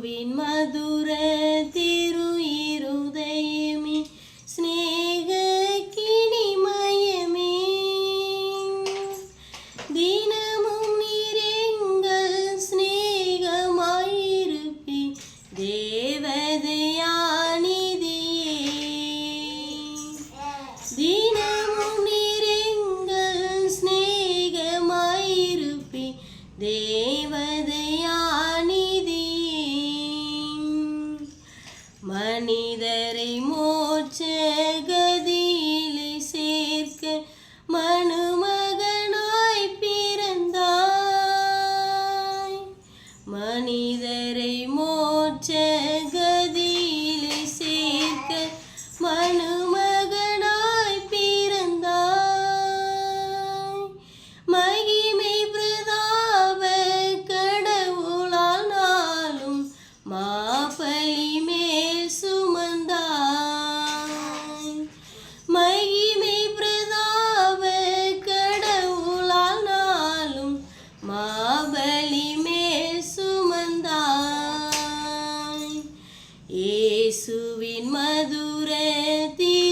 ಗುರುವಿನ್ ಮಧುರ ತಿರು ಇರುದಯಮಿ ಸ್ನೇಹ கிணிமயமே. தினமும் நீரெங்கள் சிநேகமாயிருப்பி தேவதையானிதியே. தினமும் நீரெங்கள் சிநேகமாயிருப்பி தேவதையா மனிதரை மோட்சகதியிலே சேர்க்க மனுமகனாய் பிறந்தாய். மனிதரை மோட்ச madure ti